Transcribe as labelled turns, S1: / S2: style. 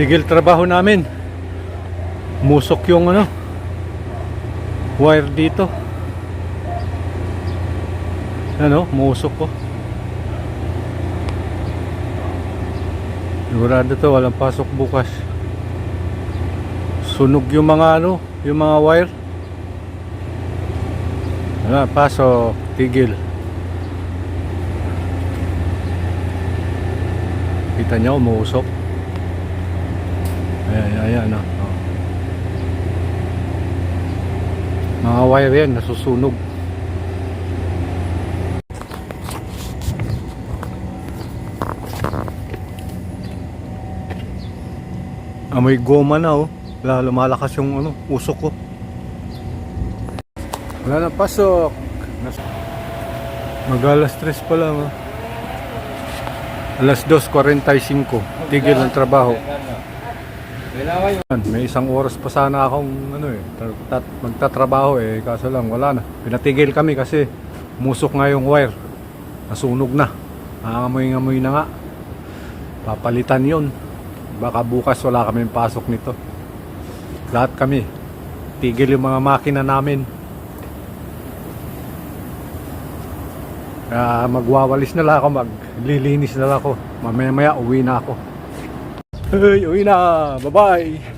S1: Tigil trabaho namin. Musok yung ano, wire dito. Ano, musok ko. Sigurado to, walang pasok bukas. Sunog yung mga ano, yung mga wire. Wala, pasok, tigil. Kita niyo, umusok. Ayan, ayan, ayan. ah. Oh. Mga wire yan, nasusunog. Amoy goma na oh. Lalo malakas yung ano, usok ko. Wala na pasok. Mag alas 3 pa lang oh. Alas 2.45. Tigil ng trabaho. May isang oras pa sana akong ano eh, tat- tat- magtatrabaho eh, kaso lang wala na. Pinatigil kami kasi musok nga yung wire. Nasunog na. Nangangamoy-ngamoy na nga. Papalitan yun. Baka bukas wala kami pasok nito. Lahat kami. Tigil yung mga makina namin. Kaya magwawalis na lang ako, maglilinis na lang ako. Mamaya-maya uwi na ako. Hey, uwi na. Bye-bye.